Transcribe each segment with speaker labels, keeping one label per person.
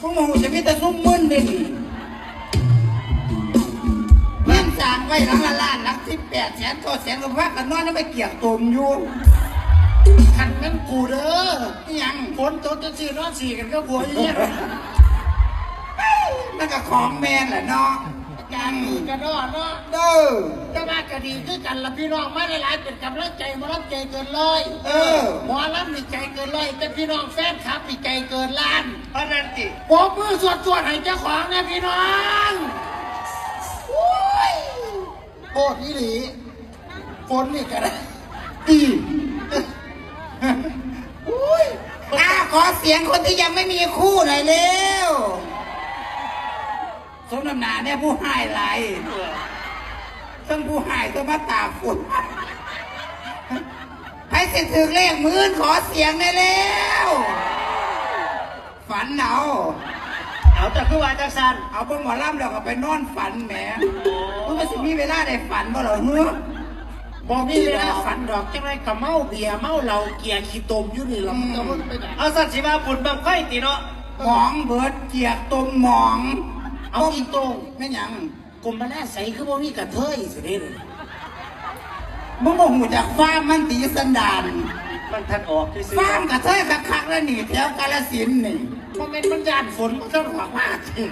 Speaker 1: พวกมึงจะมีแต่ซุ่มมึนเด่นเงินสร้างไว้หลังละล้านหลังสิบแปดแสนก็แสนก็พักกันนอนแล้วไม่เกี่ยงตุ่มอยู่
Speaker 2: ขันแม่นกูเด้อ
Speaker 1: อิหยัง
Speaker 2: ฝนตกจะสีนอนสีกันก็บัวอย่างเงี้ย
Speaker 1: นั่นก็ของแมนแหละเนาะ
Speaker 2: การมีกระดอนเนาะ
Speaker 1: เด้อ
Speaker 2: แต่ว่าก็ดีคือกันละพี่น้องมาหลายๆเป็นกำลังใจหมารับใจเกินร้อย
Speaker 1: เออ
Speaker 2: หมอรับมีใจเกินร้อยแต่พี่น้องแฟนคลับมีใจเกินล้าน
Speaker 1: เพราะนั่นติ
Speaker 2: โบกมือสวดสวดๆให้เจ้าของนะพี่น้องโอ้ยโคตรอีหลีฝนนี่ก็ได้
Speaker 1: ตีอุ้ยอ่าขอเสียงคนที่ยังไม่มีคู่หน่อยเร็ว สมน้ำหนาเนี่ยผู้ให้ไรต้องผู้ให้ต้องมาตากฝนให้สิถึงเลขหมื่นขอเสียงได้แล้ว ฝันเอา
Speaker 3: เอาแต่คือว่าจังสัน
Speaker 1: เอาเบิ่งหมอลำแล้วก็ไปนอนฝันแหมมันก็สิมีเวลาได้ฝันบ่เหรอเฮ้อ
Speaker 2: บอมีเวลาฝันดอกจังไรกับเมาเบียร์เมาเหล้าเกียร์ขี้ตมอยู่นี่หรอกก็มันไปไหน
Speaker 3: เอาสัตว์สิมาบุญบังไฟตีเนาะ
Speaker 1: หมองเบิดเกียกตมหมอง
Speaker 2: เอาอีโต้ง
Speaker 1: ไม่หยัง
Speaker 2: กลมมาหน้าใสคือบ่มีกระเทยสิเด้
Speaker 1: มึงบอกหูจากฟ้าร์มมันตีสันดาน
Speaker 3: มันทันออกที่ซื้อ
Speaker 1: ฟาร์มกระเทยคักๆแล้วนี่แถวกาลสินธุ์นี่
Speaker 2: มันเป็นมันยานฝนมันต้องหวังว่าสิ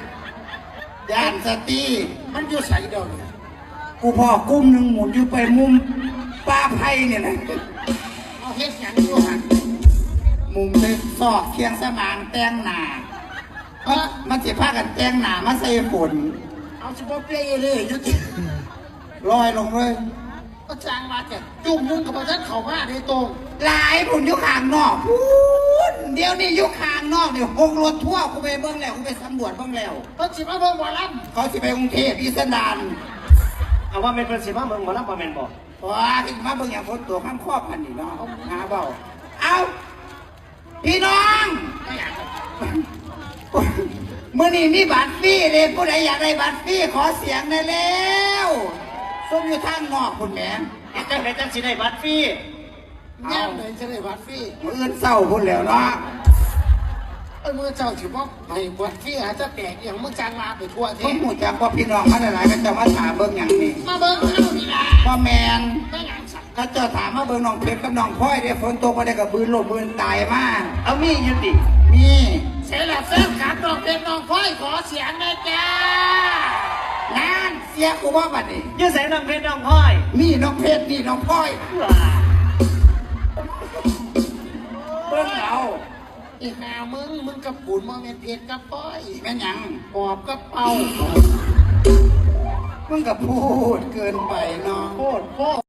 Speaker 1: ย่านสตรี
Speaker 2: มันอยู่ใส่ดอกเนี่ย
Speaker 1: กูพ่อกุ้มหนึ่งหมุนอยู่ไปมุมป้าไผ่เนี่ยนะ
Speaker 2: เอาเฮ็ดหยังอยู่หัน
Speaker 1: มุมเลยซอกเคียงสมางแต่งหน้า เอ้อมันสิพากันแต่งหน้ามาใส่ฝน
Speaker 2: เอาสิบ่เปรี้ยเลยอยู่ที่
Speaker 1: ลอยลงเลย
Speaker 2: ก็จ้างมาแต่จุ่มนึงกับมันเข้ามาในตรง
Speaker 1: หลายผุนอยู่ข้างนอกพูนเดี๋ยวนี้อยู่ข้างนอกเนี่ยหกรถทั่วร์กูไปเบิ่งแล้วกูไปสำรวจเบิ่งแล้ว
Speaker 2: เพิ่นสิมาเบิ่งหมอล
Speaker 1: เขาสิไปกรุงเทพอีสานดาน
Speaker 3: เอาว่าเป็นเพิ่นสิมาเมืองหมอลำบ่แม่นบ่
Speaker 1: ว้าที่มาเบิ่งอย่างฝนตัวข้ามครอบพันนี่เนาะหาเบาเอาพี่น้อง มื่อนี้มีบัตรฟรีเลยผู้ใดอยากได้บัตรฟรีขอเสียงได้แล้วส้มอยู่ทางนอกคุณแหม่
Speaker 3: เฮ็ดจังไดจังสิได้บัตรฟรีำ
Speaker 2: ย่ามเลยจะได้วัดฟรี
Speaker 1: มืออื่นเศร้าพุ่นแล้วเนาะ
Speaker 2: เอ้ยมือเจ้าสิบ่ไปวัดฟรีอาจจะแตกอย่างมึงจ้างมาไปทั่วเท
Speaker 1: ผม
Speaker 2: ศ
Speaker 1: หูจักว่าพี่น้องมาหลายๆก็จะมาถามเบิ่งอย่างนี้
Speaker 2: มาเบิ่งเฮานี่ล่ะ
Speaker 1: ว่าแมน
Speaker 2: ไม่หยังสัก
Speaker 1: เขาเจะถามมาเบิ่งน้องเพชรกับน้องพลอยเดี๋ยวฝนตกมาได้กับบืนหล่นบืนตายมาก
Speaker 3: เอามีอยู่ติ
Speaker 1: นี่
Speaker 2: เสร็จแล้วแฟนคลับน้องเป็นน้องพ้อยขอเสียงหนะจ้า
Speaker 1: นานเสียกูว่าบัดนี้
Speaker 3: อยู่ใส่น้องเพชรน้องพลอย
Speaker 1: นี่น้องเพชรนี่น้องพลอย
Speaker 3: ว้า
Speaker 1: เบิ่งเอา
Speaker 2: อีหามึงมึงกับปูนมาเมนเพชรกับป้อย
Speaker 1: แม่นหยัง
Speaker 2: ปอบกับเป่า
Speaker 1: มึงก็พูดเกินไปเนาะ
Speaker 2: โคตรโคตร